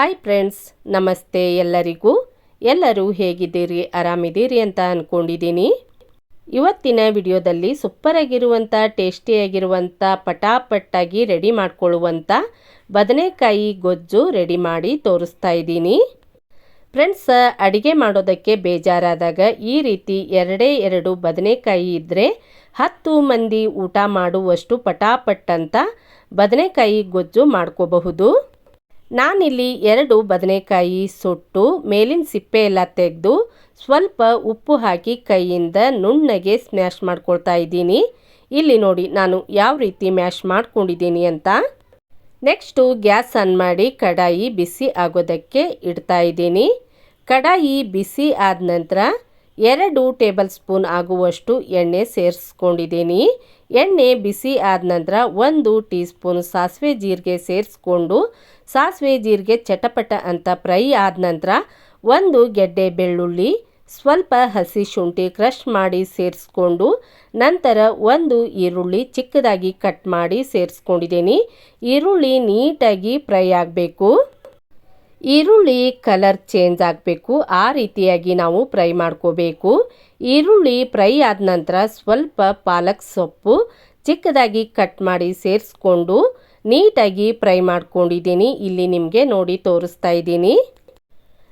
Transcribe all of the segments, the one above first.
Hi friends, ನಮಸ್ತೆ ಎಲ್ಲರಿಗೂ. ಎಲ್ಲರೂ ಹೇಗಿದ್ದೀರಿ? ಆರಾಮಿದ್ದೀರಿ ಅಂತ ಅಂದ್ಕೊಂಡಿದ್ದೀನಿ ಇವತ್ತಿನ ವಿಡಿಯೋದಲ್ಲಿ ಸೂಪರಾಗಿರುವಂಥ, ಟೇಸ್ಟಿಯಾಗಿರುವಂಥ, ಪಟಾಪಟ್ಟಾಗಿ ರೆಡಿ ಮಾಡಿಕೊಳ್ಳುವಂಥ ಬದನೆಕಾಯಿ ಗೊಜ್ಜು ರೆಡಿ ಮಾಡಿ ತೋರಿಸ್ತಾ ಇದ್ದೀನಿ. ಫ್ರೆಂಡ್ಸ್, ಅಡಿಗೆ ಮಾಡೋದಕ್ಕೆ ಬೇಜಾರಾದಾಗ ಈ ರೀತಿ ಎರಡೇ ಎರಡು ಬದನೆಕಾಯಿ ಇದ್ದರೆ ಹತ್ತು ಮಂದಿ ಊಟ ಮಾಡುವಷ್ಟು ಪಟಾಪಟ್ ಅಂತ ಬದನೆಕಾಯಿ ಗೊಜ್ಜು ಮಾಡ್ಕೋಬಹುದು. ನಾನಿಲ್ಲಿ ಎರಡು ಬದನೆಕಾಯಿ ಸುಟ್ಟು, ಮೇಲಿನ ಸಿಪ್ಪೆ ಎಲ್ಲ ತೆಗೆದು ಸ್ವಲ್ಪ ಉಪ್ಪು ಹಾಕಿ ಕೈಯಿಂದ ನುಣ್ಣಗೆ ಸ್ಮ್ಯಾಶ್ ಮಾಡ್ಕೊಳ್ತಾ ಇದ್ದೀನಿ. ಇಲ್ಲಿ ನೋಡಿ ನಾನು ಯಾವ ರೀತಿ ಮ್ಯಾಶ್ ಮಾಡ್ಕೊಂಡಿದ್ದೀನಿ ಅಂತ. ನೆಕ್ಸ್ಟು ಗ್ಯಾಸ್ ಆನ್ ಮಾಡಿ ಕಡಾಯಿ ಬಿಸಿ ಆಗೋದಕ್ಕೆ ಇಡ್ತಾ ಇದ್ದೀನಿ. ಕಡಾಯಿ ಬಿಸಿ ಆದ ನಂತರ ಎರಡು ಟೇಬಲ್ ಸ್ಪೂನ್ ಆಗುವಷ್ಟು ಎಣ್ಣೆ ಸೇರಿಸ್ಕೊಂಡಿದ್ದೀನಿ. ಎಣ್ಣೆ ಬಿಸಿ ಆದ ನಂತರ ಒಂದು ಟೀ ಸ್ಪೂನ್ ಸಾಸಿವೆ ಜೀರಿಗೆ ಸೇರಿಸ್ಕೊಂಡು, ಸಾಸಿವೆ ಜೀರಿಗೆ ಚಟಪಟ ಅಂತ ಫ್ರೈ ಆದ ನಂತರ ಒಂದು ಗೆಡ್ಡೆ ಬೆಳ್ಳುಳ್ಳಿ, ಸ್ವಲ್ಪ ಹಸಿ ಶುಂಠಿ ಕ್ರಷ್ ಮಾಡಿ ಸೇರಿಸ್ಕೊಂಡು, ನಂತರ ಒಂದು ಈರುಳ್ಳಿ ಚಿಕ್ಕದಾಗಿ ಕಟ್ ಮಾಡಿ ಸೇರಿಸ್ಕೊಂಡಿದ್ದೀನಿ. ಈರುಳ್ಳಿ ನೀಟಾಗಿ ಫ್ರೈ ಆಗಬೇಕು. ಈರುಳ್ಳಿ ಕಲರ್ ಚೇಂಜ್ ಆಗಬೇಕು. ಆ ರೀತಿಯಾಗಿ ನಾವು ಫ್ರೈ ಮಾಡ್ಕೋಬೇಕು. ಈರುಳ್ಳಿ ಫ್ರೈ ಆದ ನಂತರ ಸ್ವಲ್ಪ ಪಾಲಕ್ ಸೊಪ್ಪು ಚಿಕ್ಕದಾಗಿ ಕಟ್ ಮಾಡಿ ಸೇರಿಸ್ಕೊಂಡು ನೀಟಾಗಿ ಫ್ರೈ ಮಾಡ್ಕೊಂಡಿದ್ದೀನಿ. ಇಲ್ಲಿ ನಿಮಗೆ ನೋಡಿ ತೋರಿಸ್ತಾ ಇದ್ದೀನಿ.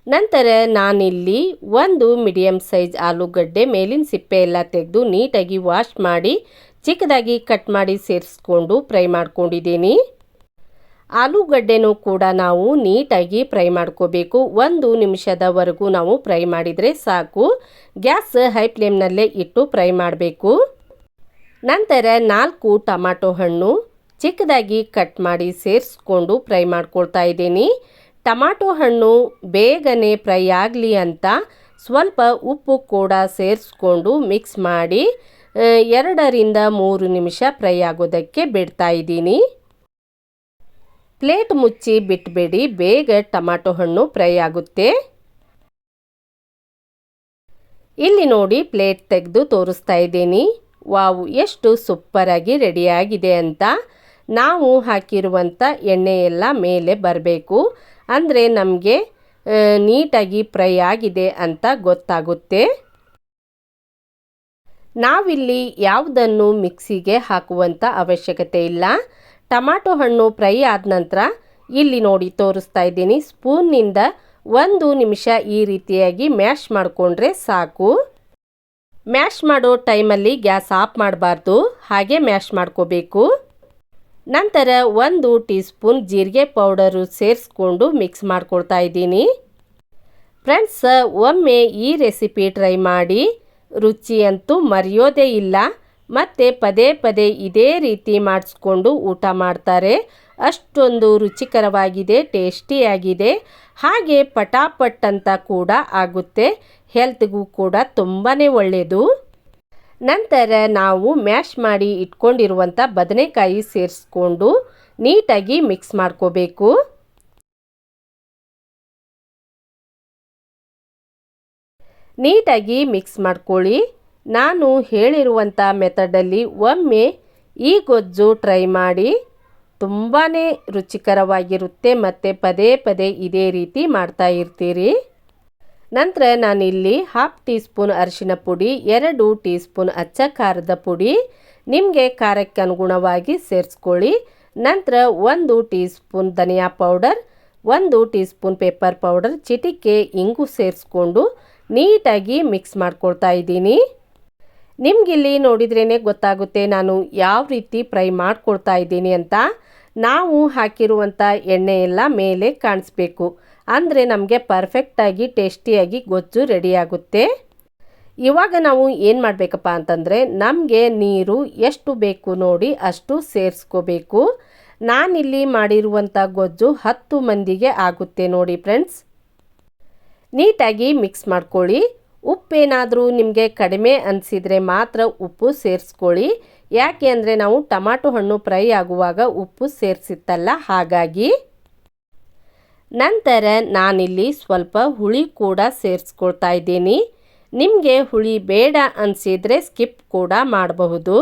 ನಂತರ ನಾನಿಲ್ಲಿ ಒಂದು ಮೀಡಿಯಮ್ ಸೈಜ್ ಆಲೂಗಡ್ಡೆ, ಮೇಲಿನ ಸಿಪ್ಪೆ ಎಲ್ಲ ತೆಗೆದು ನೀಟಾಗಿ ವಾಶ್ ಮಾಡಿ ಚಿಕ್ಕದಾಗಿ ಕಟ್ ಮಾಡಿ ಸೇರಿಸ್ಕೊಂಡು ಫ್ರೈ ಮಾಡ್ಕೊಂಡಿದ್ದೀನಿ. ಆಲೂಗಡ್ಡೆನೂ ಕೂಡ ನಾವು ನೀಟಾಗಿ ಫ್ರೈ ಮಾಡ್ಕೋಬೇಕು. ಒಂದು ನಿಮಿಷದವರೆಗೂ ನಾವು ಫ್ರೈ ಮಾಡಿದರೆ ಸಾಕು. ಗ್ಯಾಸ್ ಹೈ ಫ್ಲೇಮ್ನಲ್ಲೇ ಇಟ್ಟು ಫ್ರೈ ಮಾಡಬೇಕು. ನಂತರ ನಾಲ್ಕು ಟಮಾಟೊ ಹಣ್ಣು ಚಿಕ್ಕದಾಗಿ ಕಟ್ ಮಾಡಿ ಸೇರಿಸ್ಕೊಂಡು ಫ್ರೈ ಮಾಡ್ಕೊಳ್ತಾ ಇದ್ದೀನಿ. ಟಮಾಟೊ ಹಣ್ಣು ಬೇಗನೆ ಫ್ರೈ ಆಗಲಿ ಅಂತ ಸ್ವಲ್ಪ ಉಪ್ಪು ಕೂಡ ಸೇರಿಸ್ಕೊಂಡು ಮಿಕ್ಸ್ ಮಾಡಿ ಎರಡರಿಂದ ಮೂರು ನಿಮಿಷ ಫ್ರೈ ಆಗೋದಕ್ಕೆ ಬಿಡ್ತಾ ಇದ್ದೀನಿ. ಪ್ಲೇಟ್ ಮುಚ್ಚಿ ಬಿಟ್ಬೇಡಿ, ಬೇಗ ಟೊಮಾಟೊ ಹಣ್ಣು ಫ್ರೈ ಆಗುತ್ತೆ. ಇಲ್ಲಿ ನೋಡಿ ಪ್ಲೇಟ್ ತೆಗೆದು ತೋರಿಸ್ತಾ ಇದ್ದೀನಿ. ವಾವು, ಎಷ್ಟು ಸೂಪರಾಗಿ ರೆಡಿಯಾಗಿದೆ ಅಂತ. ನಾವು ಹಾಕಿರುವಂಥ ಎಣ್ಣೆ ಎಲ್ಲ ಮೇಲೆ ಬರಬೇಕು. ಅಂದರೆ ನಮಗೆ ನೀಟಾಗಿ ಫ್ರೈ ಆಗಿದೆ ಅಂತ ಗೊತ್ತಾಗುತ್ತೆ. ನಾವಿಲ್ಲಿ ಯಾವುದನ್ನು ಮಿಕ್ಸಿಗೆ ಹಾಕುವಂಥ ಅವಶ್ಯಕತೆ ಇಲ್ಲ. ಟಮಾಟೊ ಹಣ್ಣು ಫ್ರೈ ಆದ ನಂತರ ಇಲ್ಲಿ ನೋಡಿ ತೋರಿಸ್ತಾ ಇದ್ದೀನಿ. ಸ್ಪೂನ್ನಿಂದ ಒಂದು ನಿಮಿಷ ಈ ರೀತಿಯಾಗಿ ಮ್ಯಾಶ್ ಮಾಡಿಕೊಂಡ್ರೆ ಸಾಕು. ಮ್ಯಾಶ್ ಮಾಡೋ ಟೈಮಲ್ಲಿ ಗ್ಯಾಸ್ ಆಫ್ ಮಾಡಬಾರ್ದು. ಹಾಗೆ ಮ್ಯಾಶ್ ಮಾಡ್ಕೋಬೇಕು. ನಂತರ ಒಂದು ಟೀ ಸ್ಪೂನ್ ಜೀರಿಗೆ ಪೌಡರು ಸೇರಿಸ್ಕೊಂಡು ಮಿಕ್ಸ್ ಮಾಡ್ಕೊಳ್ತಾ ಇದ್ದೀನಿ. ಫ್ರೆಂಡ್ಸ್, ಒಮ್ಮೆ ಈ ರೆಸಿಪಿ ಟ್ರೈ ಮಾಡಿ. ರುಚಿ ಅಂತೂ ಮರೆಯೋದೇ ಇಲ್ಲ. ಮತ್ತು ಪದೇ ಪದೇ ಇದೇ ರೀತಿ ಮಾಡಿಸ್ಕೊಂಡು ಊಟ ಮಾಡ್ತಾರೆ. ಅಷ್ಟೊಂದು ರುಚಿಕರವಾಗಿದೆ, ಟೇಸ್ಟಿಯಾಗಿದೆ. ಹಾಗೆ ಪಟಾಪಟ್ ಅಂತ ಕೂಡ ಆಗುತ್ತೆ. ಹೆಲ್ತ್ಗೂ ಕೂಡ ತುಂಬಾ ಒಳ್ಳೆಯದು ನಂತರ ನಾವು ಮ್ಯಾಶ್ ಮಾಡಿ ಇಟ್ಕೊಂಡಿರುವಂಥ ಬದನೆಕಾಯಿ ಸೇರಿಸ್ಕೊಂಡು ನೀಟಾಗಿ ಮಿಕ್ಸ್ ಮಾಡ್ಕೋಬೇಕು. ನೀಟಾಗಿ ಮಿಕ್ಸ್ ಮಾಡ್ಕೊಳ್ಳಿ. ನಾನು ಹೇಳಿರುವಂಥ ಮೆಥಡಲ್ಲಿ ಒಮ್ಮೆ ಈ ಗೊಜ್ಜು ಟ್ರೈ ಮಾಡಿ ತುಂಬಾ ರುಚಿಕರವಾಗಿರುತ್ತೆ ಮತ್ತು ಪದೇ ಪದೇ ಇದೇ ರೀತಿ ಮಾಡ್ತಾ ಇರ್ತೀರಿ. ನಂತರ ನಾನಿಲ್ಲಿ ಹಾಫ್ ಟೀ ಸ್ಪೂನ್ ಅರಿಶಿನ ಪುಡಿ, ಎರಡು ಟೀ ಸ್ಪೂನ್ ಅಚ್ಚ ಖಾರದ ಪುಡಿ, ನಿಮಗೆ ಖಾರಕ್ಕೆ ಅನುಗುಣವಾಗಿ ಸೇರಿಸ್ಕೊಳ್ಳಿ. ನಂತರ ಒಂದು ಟೀ ಸ್ಪೂನ್ ಧನಿಯಾ ಪೌಡರ್, ಒಂದು ಟೀ ಸ್ಪೂನ್ ಪೇಪರ್ ಪೌಡರ್, ಚಿಟಿಕೆ, ಇಂಗು ಸೇರಿಸ್ಕೊಂಡು ನೀಟಾಗಿ ಮಿಕ್ಸ್ ಮಾಡ್ಕೊಳ್ತಾ ಇದ್ದೀನಿ. ನಿಮಗಿಲ್ಲಿ ನೋಡಿದ್ರೇ ಗೊತ್ತಾಗುತ್ತೆ ನಾನು ಯಾವ ರೀತಿ ಫ್ರೈ ಮಾಡಿಕೊಡ್ತಾ ಇದ್ದೀನಿ ಅಂತ. ನಾವು ಹಾಕಿರುವಂಥ ಎಣ್ಣೆ ಎಲ್ಲ ಮೇಲೆ ಕಾಣಿಸ್ಬೇಕು. ಅಂದರೆ ನಮಗೆ ಪರ್ಫೆಕ್ಟಾಗಿ ಟೇಸ್ಟಿಯಾಗಿ ಗೊಜ್ಜು ರೆಡಿಯಾಗುತ್ತೆ ಇವಾಗ ನಾವು ಏನು ಮಾಡಬೇಕಪ್ಪ ಅಂತಂದರೆ ನಮಗೆ ನೀರು ಎಷ್ಟು ಬೇಕು ನೋಡಿ ಅಷ್ಟು ಸೇರಿಸ್ಕೋಬೇಕು. ನಾನಿಲ್ಲಿ ಮಾಡಿರುವಂಥ ಗೊಜ್ಜು ಹತ್ತು ಮಂದಿಗೆ ಆಗುತ್ತೆ ನೋಡಿ ಫ್ರೆಂಡ್ಸ್ ನೀಟಾಗಿ ಮಿಕ್ಸ್ ಮಾಡ್ಕೊಳ್ಳಿ. ಉಪ್ಪೇನಾದರೂ ನಿಮಗೆ ಕಡಿಮೆ ಅನಿಸಿದರೆ ಮಾತ್ರ ಉಪ್ಪು ಸೇರಿಸ್ಕೊಳ್ಳಿ. ಯಾಕೆ ಅಂದರೆ ನಾವು ಟಮಾಟೊ ಹಣ್ಣು ಫ್ರೈ ಆಗುವಾಗ ಉಪ್ಪು ಸೇರಿಸಿತ್ತಲ್ಲ ಹಾಗಾಗಿ. ನಂತರ ನಾನಿಲ್ಲಿ ಸ್ವಲ್ಪ ಹುಳಿ ಕೂಡ ಸೇರಿಸ್ಕೊಳ್ತಾ ಇದ್ದೀನಿ. ನಿಮಗೆ ಹುಳಿ ಬೇಡ ಅನಿಸಿದರೆ ಸ್ಕಿಪ್ ಕೂಡ ಮಾಡಬಹುದು.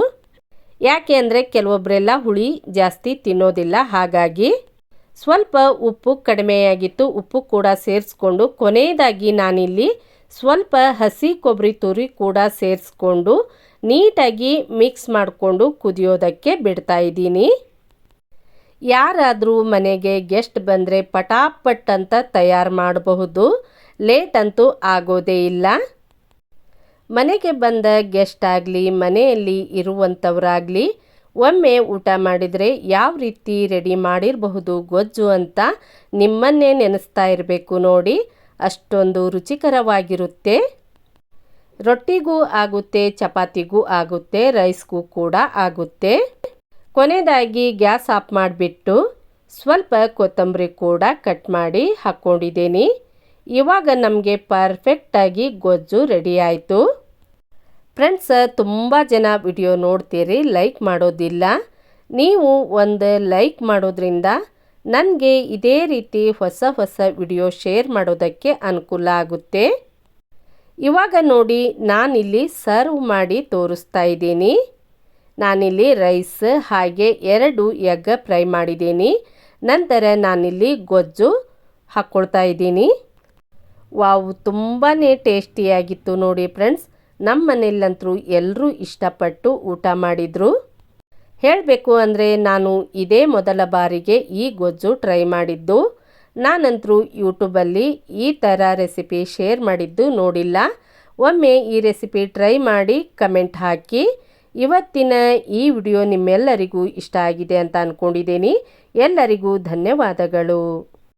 ಯಾಕೆ ಅಂದರೆ ಕೆಲವೊಬ್ಬರೆಲ್ಲ ಹುಳಿ ಜಾಸ್ತಿ ತಿನ್ನೋದಿಲ್ಲ ಹಾಗಾಗಿ. ಸ್ವಲ್ಪ ಉಪ್ಪು ಕಡಿಮೆಯಾಗಿತ್ತು ಉಪ್ಪು ಕೂಡ ಸೇರಿಸ್ಕೊಂಡು ಕೊನೆಯದಾಗಿ ನಾನಿಲ್ಲಿ ಸ್ವಲ್ಪ ಹಸಿ ಕೊಬ್ಬರಿ ತುರಿ ಕೂಡ ಸೇರಿಸ್ಕೊಂಡು ನೀಟಾಗಿ ಮಿಕ್ಸ್ ಮಾಡಿಕೊಂಡು ಕುದಿಯೋದಕ್ಕೆ ಬಿಡ್ತಾ ಇದ್ದೀನಿ. ಯಾರಾದರೂ ಮನೆಗೆ ಗೆಸ್ಟ್ ಬಂದರೆ ಪಟಾಪಟ್ ಅಂತ ತಯಾರು ಮಾಡಬಹುದು. ಲೇಟ್ ಅಂತೂ ಆಗೋದೇ ಇಲ್ಲ. ಮನೆಗೆ ಬಂದ ಗೆಸ್ಟ್ ಆಗಲಿ, ಮನೆಯಲ್ಲಿ ಇರುವಂಥವರಾಗಲಿ ಒಮ್ಮೆ ಊಟ ಮಾಡಿದರೆ ಯಾವ ರೀತಿ ರೆಡಿ ಮಾಡಿರಬಹುದು ಗೊಜ್ಜು ಅಂತ ನಿಮ್ಮನ್ನೇ ನೆನೆಸ್ತಾ ಇರಬೇಕು ನೋಡಿ. ಅಷ್ಟೊಂದು ರುಚಿಕರವಾಗಿರುತ್ತೆ. ರೊಟ್ಟಿಗೂ ಆಗುತ್ತೆ, ಚಪಾತಿಗೂ ಆಗುತ್ತೆ, ರೈಸ್ಗೂ ಕೂಡ ಆಗುತ್ತೆ. ಕೊನೆಯದಾಗಿ ಗ್ಯಾಸ್ ಆಫ್ ಮಾಡಿಬಿಟ್ಟು ಸ್ವಲ್ಪ ಕೊತ್ತಂಬರಿ ಕೂಡ ಕಟ್ ಮಾಡಿ ಹಾಕ್ಕೊಂಡಿದ್ದೀನಿ ಇವಾಗ ನಮಗೆ ಪರ್ಫೆಕ್ಟಾಗಿ ಗೊಜ್ಜು ರೆಡಿ ಆಯಿತು. ಫ್ರೆಂಡ್ಸ್, ತುಂಬ ಜನ ವಿಡಿಯೋ ನೋಡ್ತೀರಿ, ಲೈಕ್ ಮಾಡೋದಿಲ್ಲ. ನೀವು ಒಂದು ಲೈಕ್ ಮಾಡೋದ್ರಿಂದ ನನಗೆ ಇದೇ ರೀತಿ ಹೊಸ ಹೊಸ ವಿಡಿಯೋ ಶೇರ್ ಮಾಡೋದಕ್ಕೆ ಅನುಕೂಲ ಆಗುತ್ತೆ. ಇವಾಗ ನೋಡಿ, ನಾನಿಲ್ಲಿ ಸರ್ವ್ ಮಾಡಿ ತೋರಿಸ್ತಾ ಇದ್ದೀನಿ. ನಾನಿಲ್ಲಿ ರೈಸ್ ಹಾಗೆ ಎರಡು ಎಗ್ ಫ್ರೈ ಮಾಡಿದ್ದೀನಿ. ನಂತರ ನಾನಿಲ್ಲಿ ಗೊಜ್ಜು ಹಾಕ್ಕೊಳ್ತಾ ಇದ್ದೀನಿ. ವಾವು ತುಂಬಾ ಟೇಸ್ಟಿಯಾಗಿತ್ತು ನೋಡಿ ಫ್ರೆಂಡ್ಸ್. ನಮ್ಮ ಮನೆಯಲ್ಲಂತರೂ ಎಲ್ಲರೂ ಇಷ್ಟಪಟ್ಟು ಊಟ ಮಾಡಿದರು. ಹೇಳಬೇಕು ಅಂದರೆ ನಾನು ಇದೇ ಮೊದಲ ಬಾರಿಗೆ ಈ ಗೊಜ್ಜು ಟ್ರೈ ಮಾಡಿದ್ದು. ನಾನಂತರೂ ಯೂಟ್ಯೂಬಲ್ಲಿ ಈ ಥರ ರೆಸಿಪಿ ಶೇರ್ ಮಾಡಿದ್ದು ನೋಡಿಲ್ಲ. ಒಮ್ಮೆ ಈ ರೆಸಿಪಿ ಟ್ರೈ ಮಾಡಿ ಕಮೆಂಟ್ ಹಾಕಿ. ಇವತ್ತಿನ ಈ ವಿಡಿಯೋ ನಿಮ್ಮೆಲ್ಲರಿಗೂ ಇಷ್ಟ ಆಗಿದೆ ಅಂತ ಅಂದ್ಕೊಂಡಿದ್ದೀನಿ ಎಲ್ಲರಿಗೂ ಧನ್ಯವಾದಗಳು.